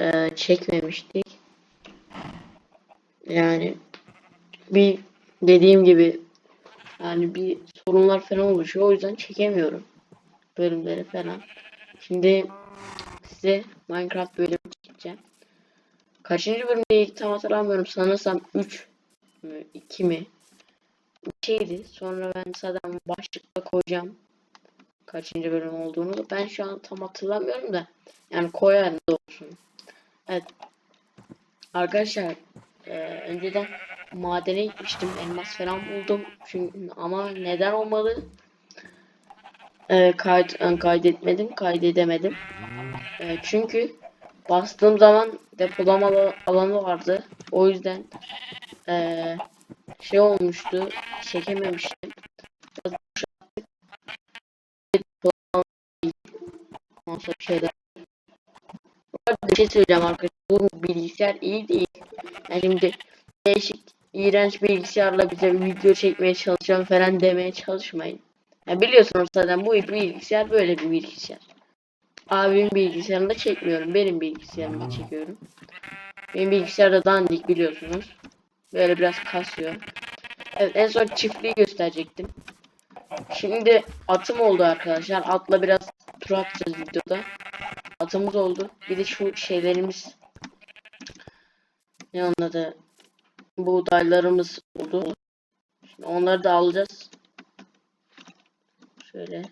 e, çekmemiştik. Yani bir dediğim gibi yani bir sorunlar falan oluşuyor. O yüzden çekemiyorum bölümleri falan. Şimdi size Minecraft bölümü çekeceğim. Kaçıncı bölümde tam hatırlamıyorum. Sanırsam 3 mü 2 mi? Bir şeydi. Sonra ben zaten başlıkta koyacağım. Kaçıncı bölüm olduğunu. Ben şu an tam hatırlamıyorum da. Yani koyarım da olsun. Evet. Arkadaşlar e, önceden madene gitmiştim. Elmas falan buldum. Çünkü ama neden olmadı? E, kayıt e, kaydetmedim, kaydedemedim. E, çünkü bastığım zaman depolama ala- alanı vardı. O yüzden e, şey olmuştu, çekememiştim. Ondan sonra şeyler. Bir şey söyleyeceğim arkadaşlar. Bu bilgisayar iyi değil. Yani şimdi değişik, iğrenç bilgisayarla bize video çekmeye çalışacağım falan demeye çalışmayın. Ya biliyorsunuz zaten bu bilgisayar böyle bir bilgisayar. Abimin bilgisayarında çekmiyorum. Benim bilgisayarımda çekiyorum. Benim bilgisayarda dandik biliyorsunuz. Böyle biraz kasıyor. Evet en son çiftliği gösterecektim. Şimdi atım oldu arkadaşlar. Atla biraz tur atacağız videoda. Atımız oldu. Bir de şu şeylerimiz ne onun adı buğdaylarımız oldu. Şimdi onları da alacağız. Şöyle.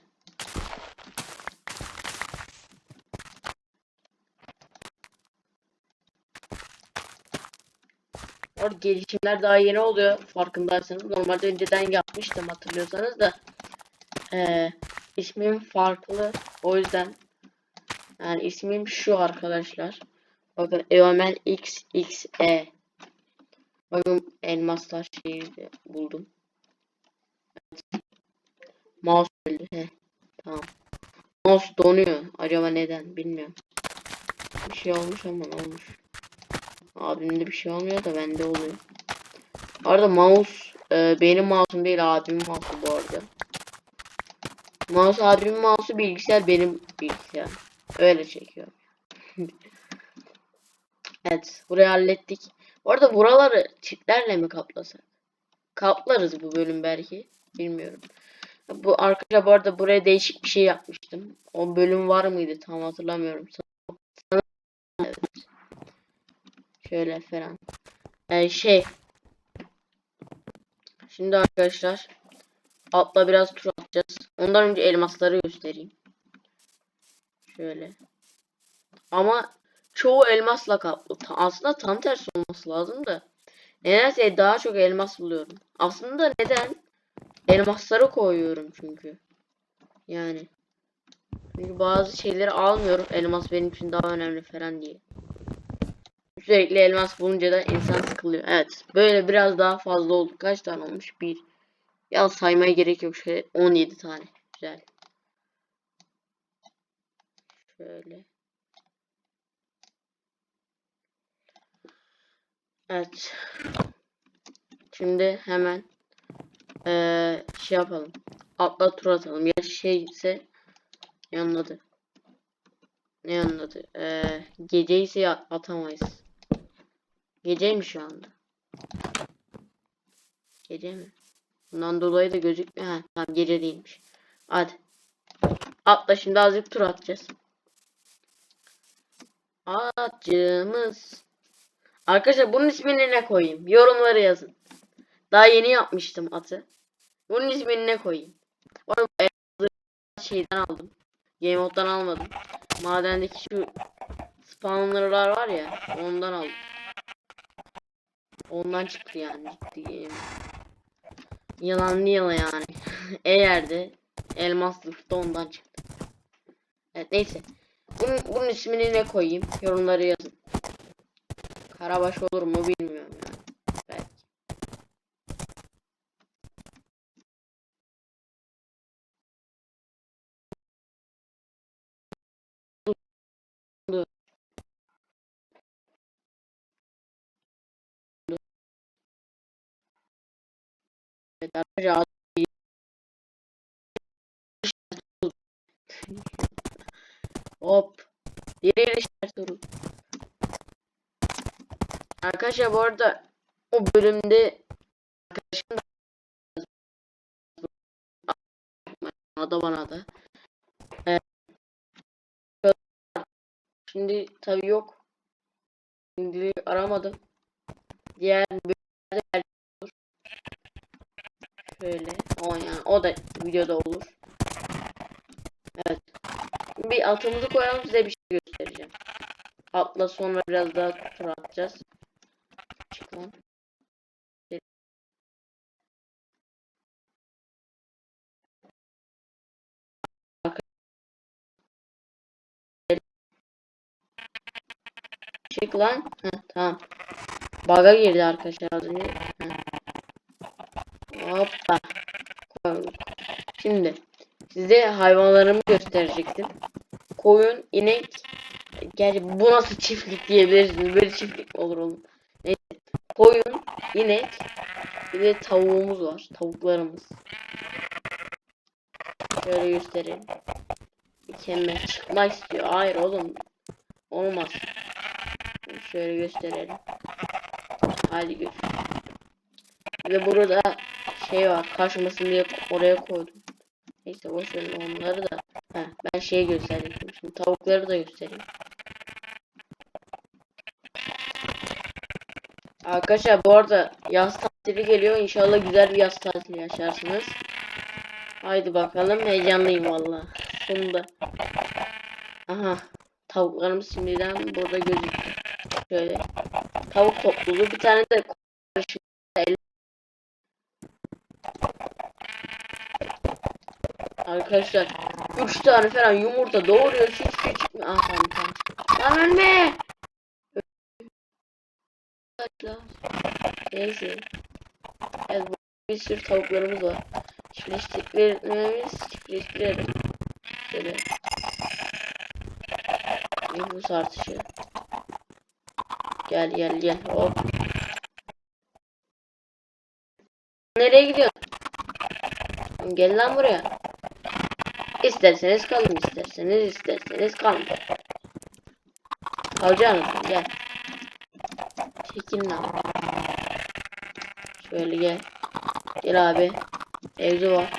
Orada gelişimler daha yeni oluyor farkındaysanız. Normalde önceden yapmıştım hatırlıyorsanız da. Ee, ismim farklı. O yüzden yani ismim şu arkadaşlar. Bakın Eomel XXE. Bakın elmaslar şeyi buldum. Evet. Mouse öldü. He. Tamam. Mouse donuyor. Acaba neden bilmiyorum. Bir şey olmuş ama olmuş. Abimde bir şey olmuyor da bende oluyor. Arada mouse e, benim mouse'um değil abimin mouse'u bu arada. Mouse abimin mouse'u bilgisayar benim bilgisayar. Öyle çekiyor. evet burayı hallettik. Bu arada buraları çitlerle mi kaplasak? Kaplarız bu bölüm belki. Bilmiyorum. Bu arkadaşlar bu arada buraya değişik bir şey yapmıştım. O bölüm var mıydı tam hatırlamıyorum. Evet. Şöyle falan. Ee, şey. Şimdi arkadaşlar atla biraz tur atacağız. Ondan önce elmasları göstereyim. Şöyle. Ama çoğu elmasla kaplı. Aslında tam tersi olması lazım da. Nedense daha çok elmas buluyorum. Aslında neden? Elmasları koyuyorum çünkü. Yani. Çünkü bazı şeyleri almıyorum. Elmas benim için daha önemli falan diye. Sürekli elmas bulunca da insan sıkılıyor. Evet. Böyle biraz daha fazla oldu. Kaç tane olmuş? Bir. Ya saymaya gerek yok. Şöyle 17 tane. Güzel. Şöyle. Evet. Şimdi hemen eee şey yapalım. Atla tur atalım. Ya şey ise ne anladı? Ne anladı? Eee gece atamayız. Gece mi şu anda? Gece mi? Bundan dolayı da gözükmüyor. Ha, tamam gece değilmiş. Hadi. Atla şimdi azıcık tur atacağız. Atçımız. Arkadaşlar bunun ismini ne koyayım? Yorumlara yazın. Daha yeni yapmıştım atı. Bunun ismini ne koyayım? Onu şeyden aldım. Game Mode'dan almadım. Madendeki şu spawnerlar var ya ondan aldım. Ondan çıktı yani ciddi game. Yalan yani. Eğer de elmaslıkta ondan çıktı. Evet neyse. Bunun, bunun ismini ne koyayım? Yorumlara yazın. Karabaş olur mu bilmiyorum yani. Belki. Evet, Hop. İşaret vurun. Arkadaşlar bu arada o bölümde arkadaşım da bana da bana da. Evet. Şimdi tabii yok. Şimdi aramadım. Diğer olur. Şöyle. O yani o da videoda olur. Evet. Bir altımızı koyalım size bir şey göstereceğim. Atla sonra biraz daha tur atacağız. Çık lan. Çık lan. Heh, tamam. Baga girdi arkadaşlar az önce. Heh. Hoppa. Şimdi size hayvanlarımı gösterecektim. Koyun, inek. Gerçi bu nasıl çiftlik diyebilirsiniz. Böyle çiftlik olur oğlum. Neyse. Koyun, inek. Bir de tavuğumuz var. Tavuklarımız. Şöyle göstereyim. Mükemmel. Çıkmak istiyor. Hayır oğlum. Olmaz. Şöyle gösterelim. Hadi gör. Ve burada şey var. Kaçmasın diye oraya koydum. Neyse boş verin onları da. Heh, ben şeyi göstereyim. Şimdi tavukları da göstereyim. Arkadaşlar bu arada yaz tatili geliyor. İnşallah güzel bir yaz tatili yaşarsınız. Haydi bakalım. Heyecanlıyım valla. Sonunda. Aha. Tavuklarımız şimdiden burada gözüktü. Şöyle. Tavuk topluluğu. Bir tane de. Arkadaşlar 3 tane falan yumurta doğuruyor hiç şey çıkmıyor. Ah tamam tamam. Lan ölme. Neyse. Evet bu bir sürü tavuklarımız var. Çiftleştiklerimiz çiftleştirelim. Şöyle. Nüfus artışı. Gel gel gel hop. Nereye gidiyorsun? Gel lan buraya. İsterseniz kalın isterseniz isterseniz kalın. Kalacaksın gel. Çekin lan. Şöyle gel. Gel abi. Evde var.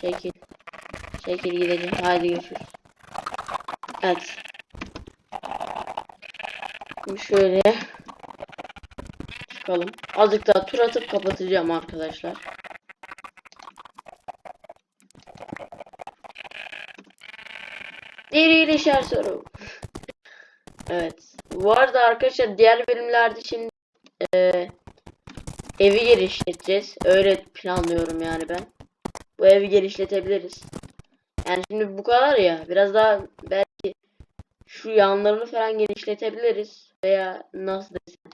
Çekil. Çekil gideceğim. Haydi görüşürüz. Evet. Şöyle çıkalım. Azıcık daha tur atıp kapatacağım arkadaşlar. Dirileşer soru. Evet. Bu arada arkadaşlar diğer bölümlerde şimdi e, evi genişleteceğiz. Öyle planlıyorum yani ben. Bu evi genişletebiliriz. Yani şimdi bu kadar ya. Biraz daha belki şu yanlarını falan genişletebiliriz. Veya nasıl desem.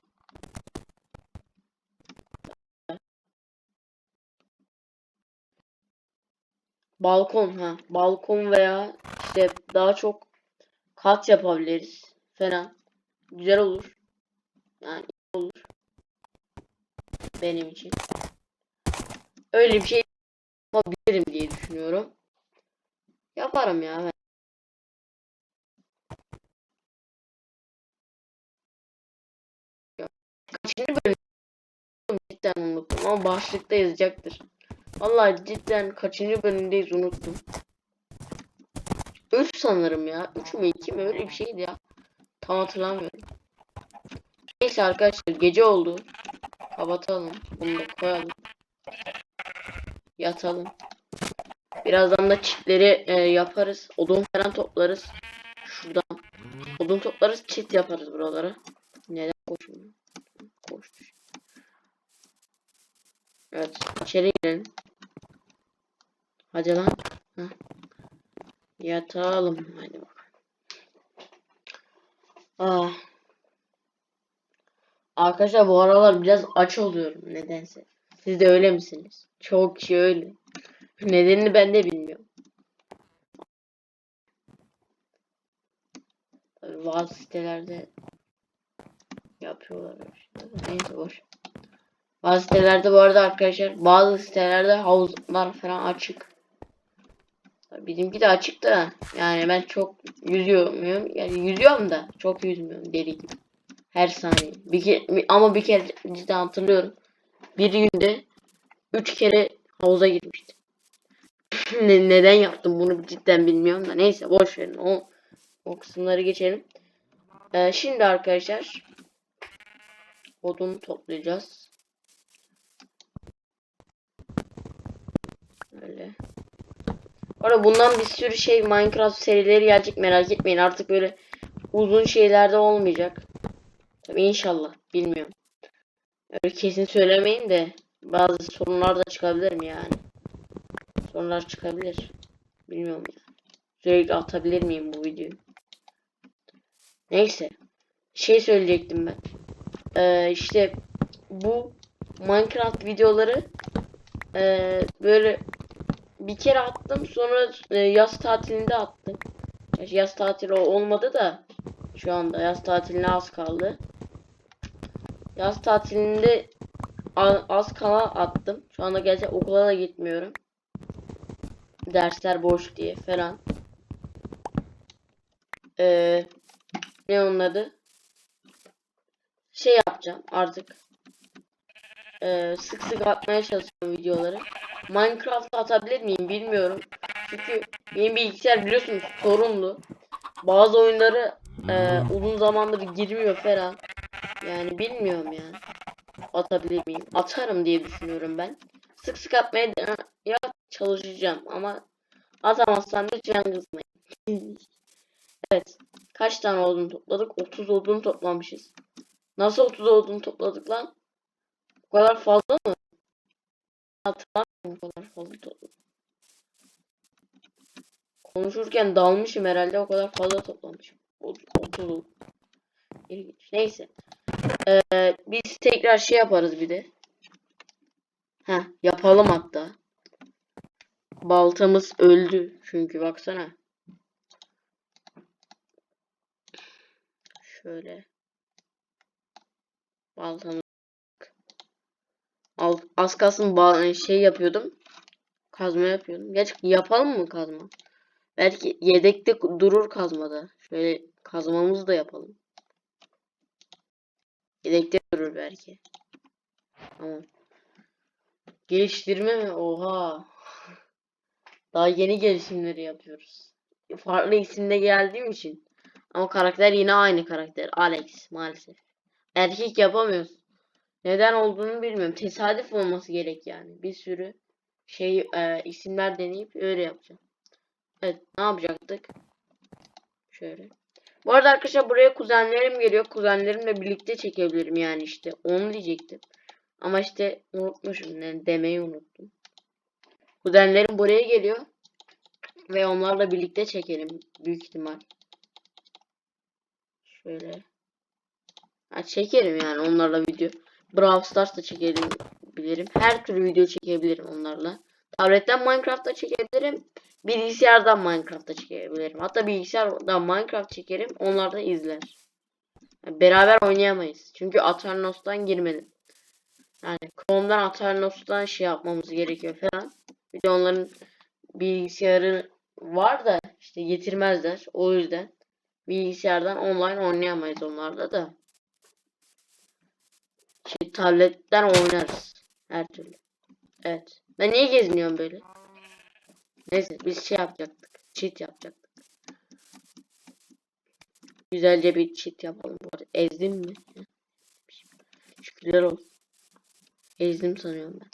Balkon ha. Balkon veya işte daha çok kat yapabiliriz falan. Güzel olur. Yani olur. Benim için. Öyle bir şey yapabilirim diye düşünüyorum. Yaparım ya ben. Kaçıncı bölüm cidden unuttum ama başlıkta yazacaktır. Vallahi cidden kaçıncı bölümdeyiz unuttum. 3 sanırım ya. 3 mü 2 mi öyle bir şeydi ya. Tam hatırlamıyorum. Neyse arkadaşlar gece oldu. Kapatalım. Bunu da koyalım. Yatalım. Birazdan da çitleri e, yaparız. Odun falan toplarız. Şuradan. Odun toplarız. Çit yaparız buralara. Neden koşmuyor? Koştu. Evet. içeri girelim. Hadi lan. Heh. Yatalım. Hadi bakalım. Ah. Arkadaşlar bu aralar biraz aç oluyorum nedense. Siz de öyle misiniz? Çok kişi öyle. Nedenini ben de bilmiyorum. Tabii bazı sitelerde yapıyorlar. Işte. Neyse boş. Bazı sitelerde bu arada arkadaşlar bazı sitelerde havuzlar falan açık. Bizimki de açık da yani ben çok yüzüyor muyum? Yani yüzüyorum da çok yüzmüyorum deli gibi. Her saniye. Bir ke- ama bir kere cidden hatırlıyorum. Bir günde üç kere havuza girmiştim. Ne- neden yaptım bunu cidden bilmiyorum da neyse boş verin o o kısımları geçelim. Ee, şimdi arkadaşlar odun toplayacağız. Öyle. Orada bundan bir sürü şey Minecraft serileri gelecek merak etmeyin artık böyle uzun şeylerde olmayacak. Tabii inşallah bilmiyorum. Öyle kesin söylemeyin de bazı sorunlar da çıkabilir mi yani? Sorunlar çıkabilir. Bilmiyorum yani. Sürekli atabilir miyim bu videoyu? Neyse. Şey söyleyecektim ben. Ee, işte bu Minecraft videoları ee, böyle bir kere attım sonra e, yaz tatilinde attım. Gerçi Yaz tatili olmadı da şu anda yaz tatiline az kaldı. Yaz tatilinde az kala attım. Şu anda gerçekten okula da gitmiyorum. Dersler boş diye falan. Ee, ne onun adı? Şey yapacağım artık. Ee, sık sık atmaya çalışıyorum videoları. Minecraft atabilir miyim bilmiyorum. Çünkü benim bilgisayar biliyorsunuz sorunlu. Bazı oyunları e, uzun zamandır girmiyor falan. Yani bilmiyorum yani. Atabilir miyim? Atarım diye düşünüyorum ben. Sık sık atmaya ya çalışacağım ama atamazsam lütfen kızmayın. evet. Kaç tane odun topladık? 30 odun toplamışız. Nasıl 30 odun topladık lan? Bu kadar fazla mı? Hatırlamıyorum kadar fazla. Konuşurken dalmışım herhalde o kadar fazla toplamışım. 30 odun. İlginç. Neyse. Ee, biz tekrar şey yaparız bir de. Ha yapalım hatta. Baltamız öldü çünkü baksana. Şöyle. Baltamız. Az kalsın şey yapıyordum. Kazma yapıyordum. Geç yapalım mı kazma? Belki yedekte durur kazmada. Şöyle kazmamızı da yapalım. Yedekte durur belki. Tamam. Geliştirme mi? Oha. Daha yeni gelişimleri yapıyoruz. Farklı isimde geldiğim için. Ama karakter yine aynı karakter. Alex maalesef. Erkek yapamıyoruz. Neden olduğunu bilmiyorum. Tesadüf olması gerek yani. Bir sürü şey e, isimler deneyip öyle yapacağım. Evet ne yapacaktık? Şöyle. Bu arada arkadaşlar buraya kuzenlerim geliyor. Kuzenlerimle birlikte çekebilirim yani işte. Onu diyecektim. Ama işte unutmuşum. Yani demeyi unuttum. Kuzenlerim buraya geliyor. Ve onlarla birlikte çekelim. Büyük ihtimal. Şöyle. Ha, çekerim yani onlarla video. Brawl Stars da çekelim bilirim. Her türlü video çekebilirim onlarla. Tabletten Minecraft'ta çekebilirim. Bilgisayardan Minecraft'ta çekebilirim. Hatta bilgisayardan Minecraft çekerim. Onlar da izler. Yani beraber oynayamayız. Çünkü Aternos'tan girmedim. Yani Chrome'dan Aternos'tan şey yapmamız gerekiyor falan. Bir de onların bilgisayarı var da işte getirmezler. O yüzden bilgisayardan online oynayamayız onlarla da. Tabletten oynarız. Her türlü. Evet. Ben niye geziniyorum böyle? Neyse biz şey yapacaktık. Cheat yapacaktık. Güzelce bir cheat yapalım. Bu arada. Ezdim mi? Şükürler olsun. Ezdim sanıyorum ben.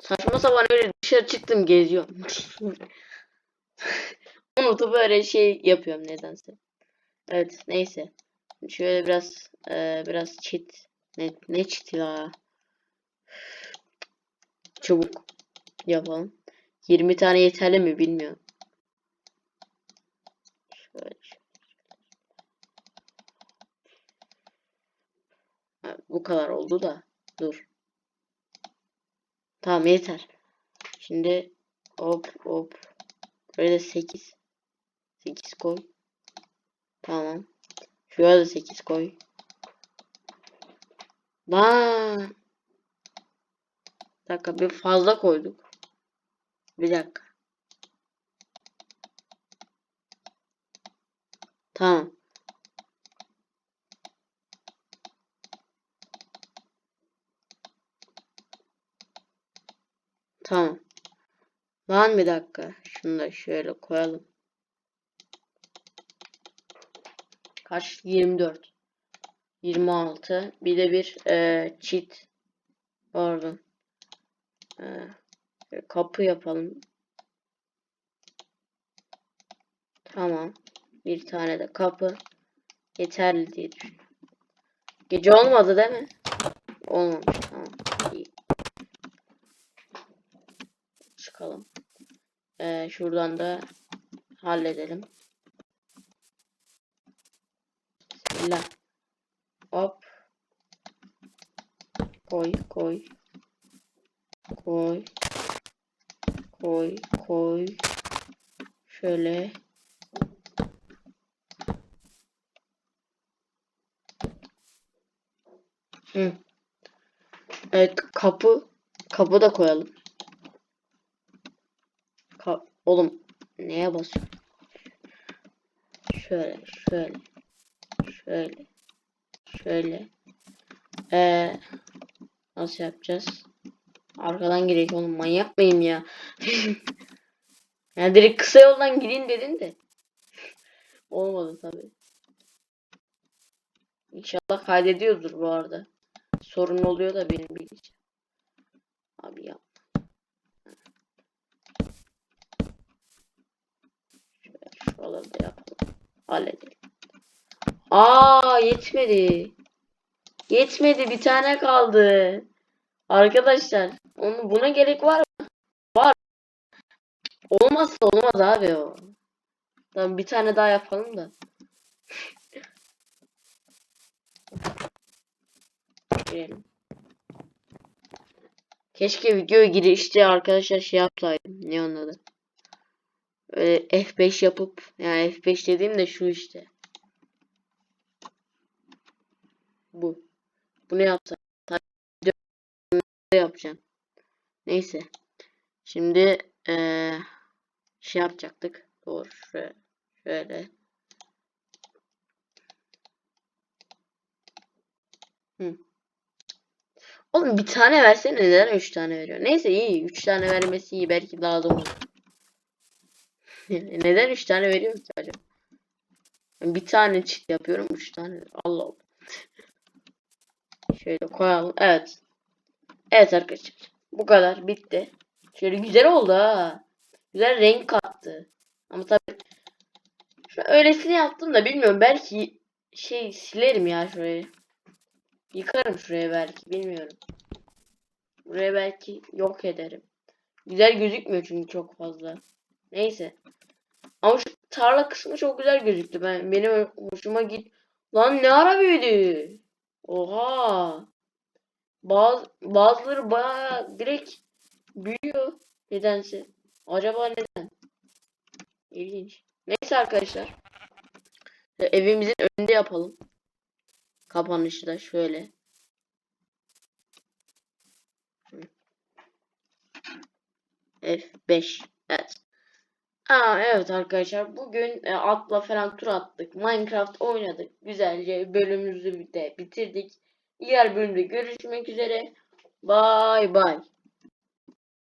Saçma sapan öyle dışarı çıktım geziyorum. Unutup böyle şey yapıyorum nedense. Evet neyse. Şöyle biraz e, biraz cheat. Ne, ne ya? Çabuk yapalım. 20 tane yeterli mi bilmiyorum. Şöyle. Bu kadar oldu da. Dur. Tamam yeter. Şimdi hop hop. Böyle 8. 8 koy. Tamam. Şuraya da 8 koy. Lan. Bir dakika bir fazla koyduk. Bir dakika. Tamam. Tamam. Lan bir dakika. Şunu da şöyle koyalım. Kaç? 24. 26. Bir de bir e, cheat. Pardon. E, kapı yapalım. Tamam. Bir tane de kapı. Yeterli diye düşünüyorum. Gece olmadı değil mi? Olmamış. Tamam. İyi. Çıkalım. Ee, şuradan da halledelim. Bismillah. Hop. Koy, koy. Koy. Koy, koy. Şöyle. Hı. Evet, kapı. Kapı da koyalım. Ka Oğlum neye basıyorum? Şöyle, şöyle, şöyle, şöyle. Ee, nasıl yapacağız? Arkadan gireyim oğlum manyak mıyım ya? yani direkt kısa yoldan gireyim dedin de. Olmadı tabii. İnşallah kaydediyordur bu arada. Sorun oluyor da benim bileceğim. Abi ya. Şöyle şuraları da yapalım. Halledelim. Aa yetmedi. Yetmedi bir tane kaldı. Arkadaşlar onu buna gerek var mı? Var. Olmazsa olmaz abi o. Tamam bir tane daha yapalım da. Keşke video girişte arkadaşlar şey yapsaydım. Ne onun adı? Böyle F5 yapıp yani F5 dediğim de şu işte. Bu. Bunu yapsam. Tabii yapacağım. Neyse. Şimdi eee şey yapacaktık. Doğru. Şöyle. Şöyle. Hı. Oğlum bir tane versene neden üç tane veriyor? Neyse iyi. Üç tane vermesi iyi. Belki lazım olur. neden üç tane veriyor ki acaba? Bir tane çift yapıyorum. Üç tane. Allah Allah. Şöyle koyalım. Evet. Evet arkadaşlar. Bu kadar. Bitti. Şöyle güzel oldu ha. Güzel renk kattı. Ama tabii şu öylesini yaptım da bilmiyorum. Belki şey silerim ya şurayı. Yıkarım şuraya belki. Bilmiyorum. Buraya belki yok ederim. Güzel gözükmüyor çünkü çok fazla. Neyse. Ama şu tarla kısmı çok güzel gözüktü. Ben benim hoşuma git. Lan ne ara büyüdü? Oha. Bazı bazıları baya direkt büyüyor nedense. Acaba neden? İlginç. Neyse arkadaşlar. Evimizin önünde yapalım. Kapanışı da şöyle. F5. Evet. Aa evet arkadaşlar bugün e, atla falan tur attık. Minecraft oynadık. Güzelce bölümümüzü de bitirdik. Diğer bölümde görüşmek üzere. Bye bye.